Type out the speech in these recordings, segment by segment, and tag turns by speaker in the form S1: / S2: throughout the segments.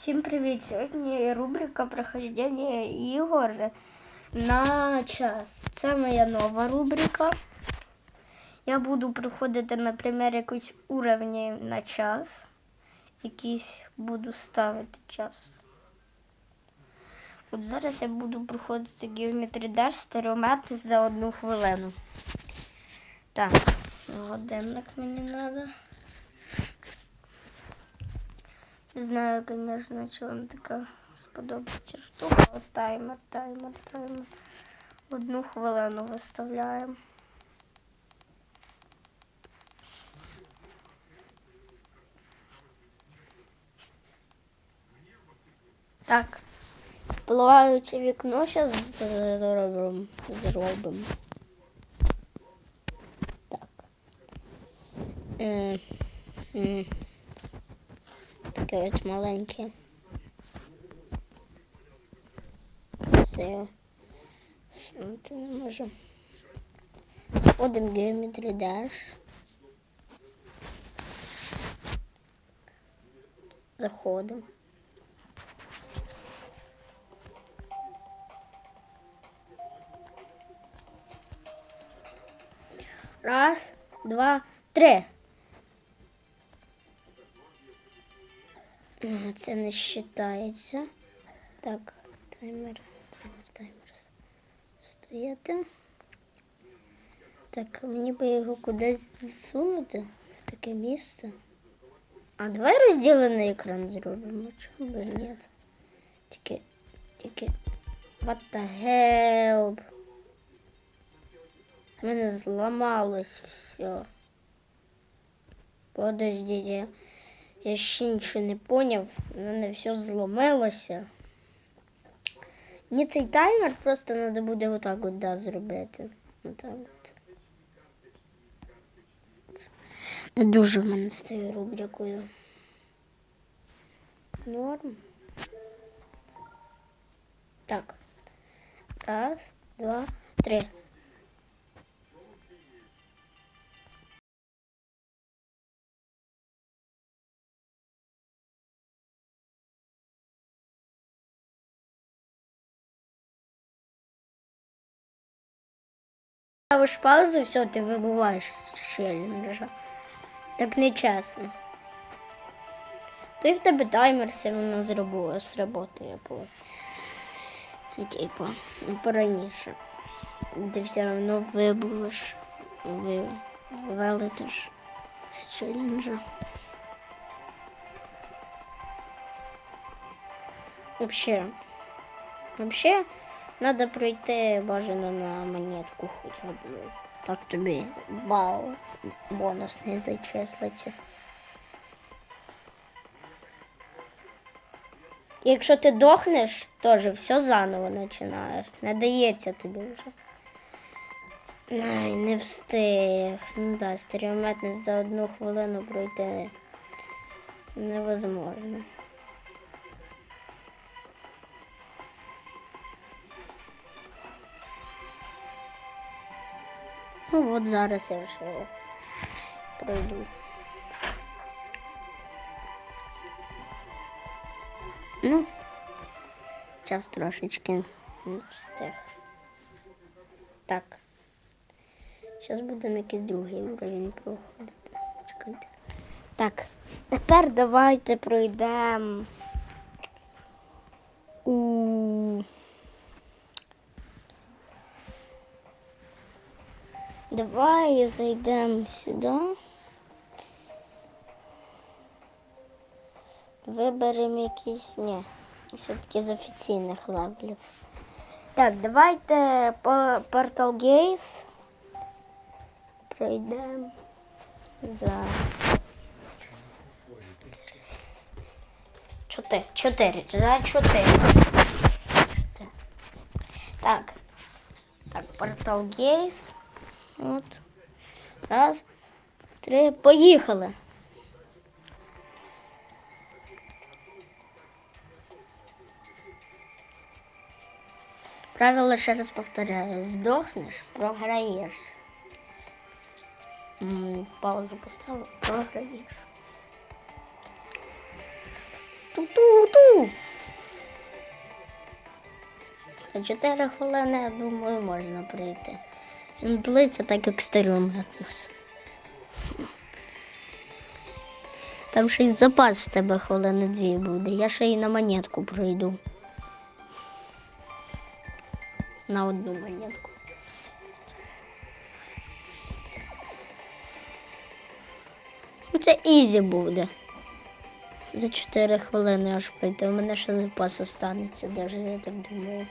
S1: Всім привіт! Сьогодні рубрика прохождення ігор на час. Це моя нова рубрика. Я буду проходити, наприклад, якийсь уровень на час. Якийсь буду ставити час. От зараз я буду проходити Dash стереометр за одну хвилину. Так, годинник мені треба. Не знаю, конечно, чи вам така сподобається штука. От таймер, таймер, таймер. Одну хвилину виставляємо. Так. Спливаюче вікно зараз зробимо. зробимо. Так. М, м. Таке от маленьке. Все. Ти не можу. Заходимо в Geometry Dash. Заходимо. Раз, два, три. Це не вважається. Так, таймер, таймер, таймер. Стояти. Так, мені би його кудись засунути таке місце. А давай розділений екран зробимо. Чому би ні? Тільки, тільки. What the hell? У мене зламалось все. Подождите. Я ще нічого не поняв, у мене все зломилося. Мені цей таймер просто треба буде отак от да, зробити. Отак от. Не дуже в мене цією рубрикою. Норм. Так. Раз, два, три. Ставиш паузу, все, ти вибуваєш з челленджа. Так не чесно. То і в тебе таймер все одно зробив, сработає по типу, пораніше. Ти все одно вибуваєш, ви, вилетиш з челленджа. Вообще, вообще, Надо пройти бажано на монетку хоча б. Так тобі бал бонусний зачислиться. Якщо ти дохнеш, теж все заново починаєш. Не дається тобі вже. Ай, не встиг. Ну да, стереометність за одну хвилину пройти невозможно. Ну от зараз я вже пройду. Ну, час трошечки встиг. Так. Зараз будемо якийсь другий уровень проходити. Чекайте. Так, тепер давайте пройдемо Давай зайдемо сюди. Виберемо якісь, ні, все-таки з офіційних левелів. Так, давайте по Portal Gaze пройдемо за чотири. Чотири. За чотири. Чотири. Так. Так, Portal Gaze. От. Раз, три, поїхали. Правило ще раз повторяю. Здохнеш, програєш. Паузу поставив, програєш. Ту-ту-ту. За 4 хвилини, я думаю, можна прийти. Він длиться так, як стереометнос. Там ще й запас в тебе хвилини дві буде. Я ще й на монетку пройду. На одну монетку. Ну, Це ізі буде. За 4 хвилини аж пройти. У мене ще запас останеться, даже я так думаю.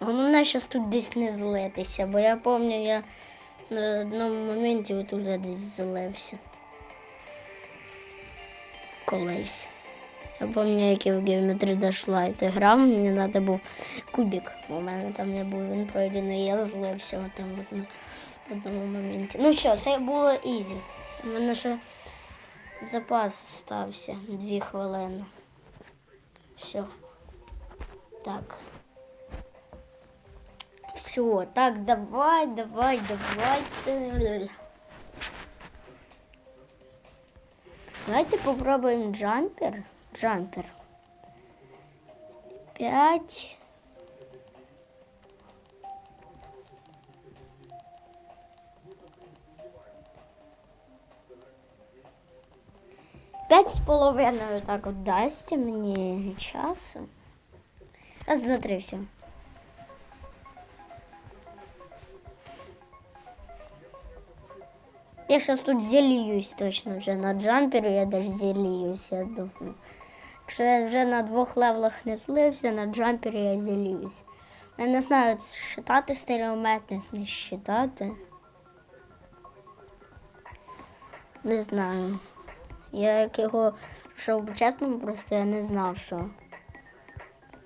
S1: Головне зараз тут десь не злитися, бо я пам'ятаю, я на одному моменті от уже десь злився. Колись. Я пам'ятаю, як я в Geometry Dash Light грав, мені треба був кубик. У мене там не був він пройдений, я злився там от в одному моменті. Ну що, це було ізі. У мене ще запас стався дві хвилини. Все. Так. Все, так, давай, давай, давайте. Давайте попробуем джампер. Джампер. Пять. П'ять з половиною так от дасть мені часу. Раз, два, три, все. Я сейчас тут зеліюсь точно вже на джампері, я даже зеліюсь, я думаю. Якщо я вже на двох левелах не злився, на джампері я зеліюсь. Я не знаю, считати стереометність, не считати. Не знаю. Я як його йшов по-чесному, просто я не знав, що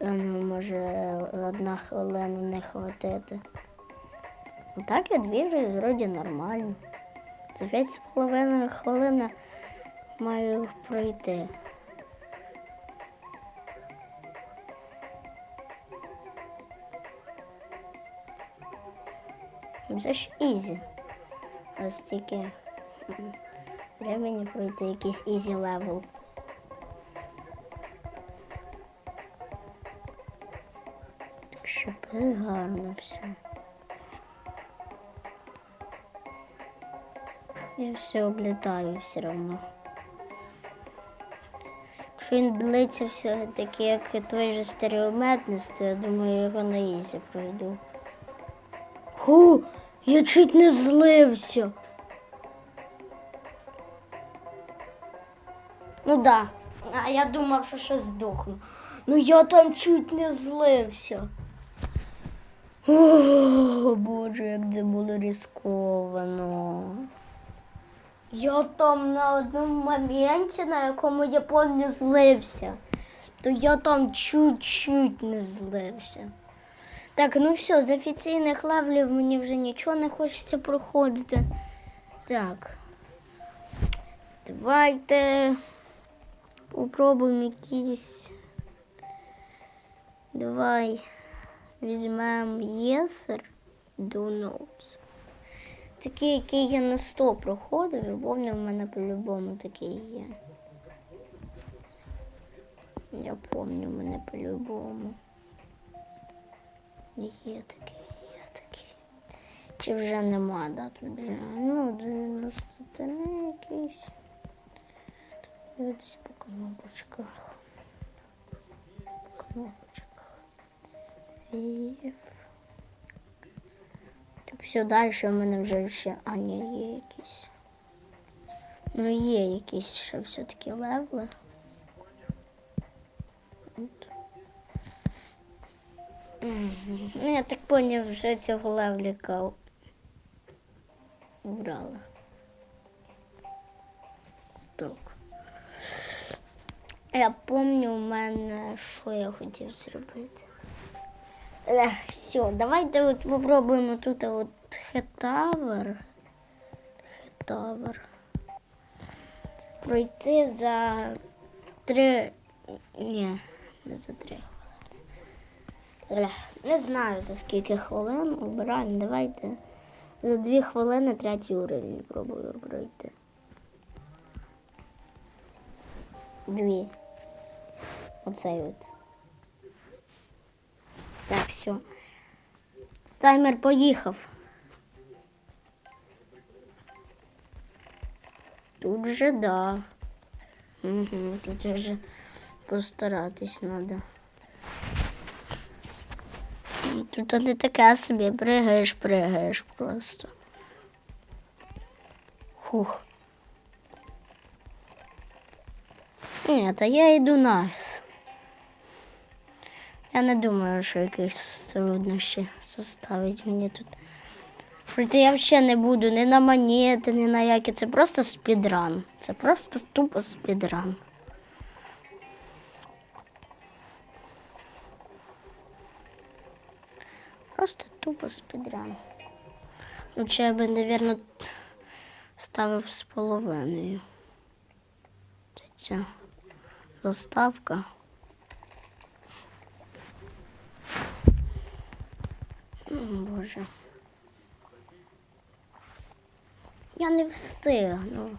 S1: ну, може одна хвилина не хватити. Ну так я двіжуюсь, вроді нормально. За п'ять з половиною хвилини маю пройти. Це ж ізі. Ось тільки м, времени пройти якийсь ізі левел. Так що буде гарно все. Я все облітаю все одно. Якщо він длиться все таки, як і той же стереометність, то я думаю, я його на ізі пройду. Ху, я чуть не злився. Ну да. А я думав, що ще здохну. Ну я там чуть не злився. О, Боже, як це було ризиковано. Я там на одному моменті, на якому я повністю злився, то я там чуть-чуть не злився. Так, ну все, з офіційних левлів мені вже нічого не хочеться проходити. Так. Давайте попробуємо якісь. Давай візьмемо єсер do. Такий, який я на 100 проходив, і повний в мене по-любому такий є. Я пам'ятаю, в мене по-любому. Є такий, є такий. Чи вже нема, да, тут вже. Ну, 93 якийсь. Дивитись по кнопочках. По кнопочках. Вів. Так все далі в мене вже ще. А ні, є якісь. Ну, є якісь ще все-таки левли. Ну, я так поняв, вже цього левліка убрала. Так. Я пам'ятаю, у мене, що я хотів зробити. Ех, все, давайте от попробуємо тут от хетавер. Хетавер. Пройти за три. Ні, не за три хвилини. Бля, Не знаю за скільки хвилин обираємо. Давайте. За дві хвилини третій уровень пробую пройти. Дві. Оцей от. Так, все. Таймер поїхав. Тут же да. Угу, тут вже постаратись треба. Тут не таке собі, пригаєш, пригаєш просто. Хух. Ні, та я йду наїс. Я не думаю, що якісь труднощі составить мені тут. Пройти я взагалі не буду ні на монети, ні на які. Це просто спідран. Це просто тупо спідран. Просто тупо спідран. Ну, чи я би, мабуть, ставив з половиною. Це ця заставка. О, Боже. Я не встигну.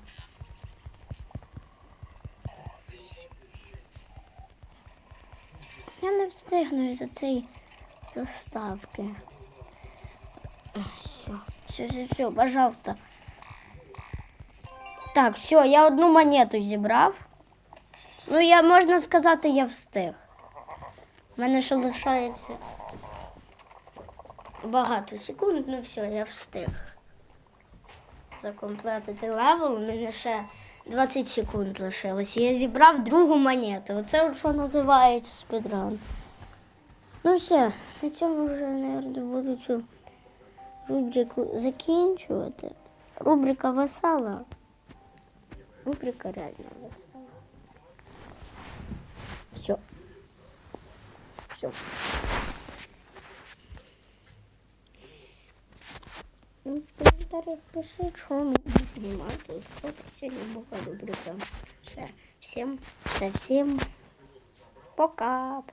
S1: Я не встигну із-за цієї заставки. Все, все, все, все, пожалуйста. Так, все, я одну монету зібрав. Ну, я можна сказати, я встиг. У мене ще лишається багато секунд, ну все, я встиг. Закомплетити левел, у мене ще 20 секунд лишилось. Я зібрав другу монету. Оце що називається спідран. Ну все, на цьому вже, мабуть, буду цю рубрику закінчувати. Рубрика весела. Рубрика реально весела. Все. Все. Ну, В коментарях пишіть, що мені знімати. Ось сьогодні була рубрика. Все. Всім, все, всім пока.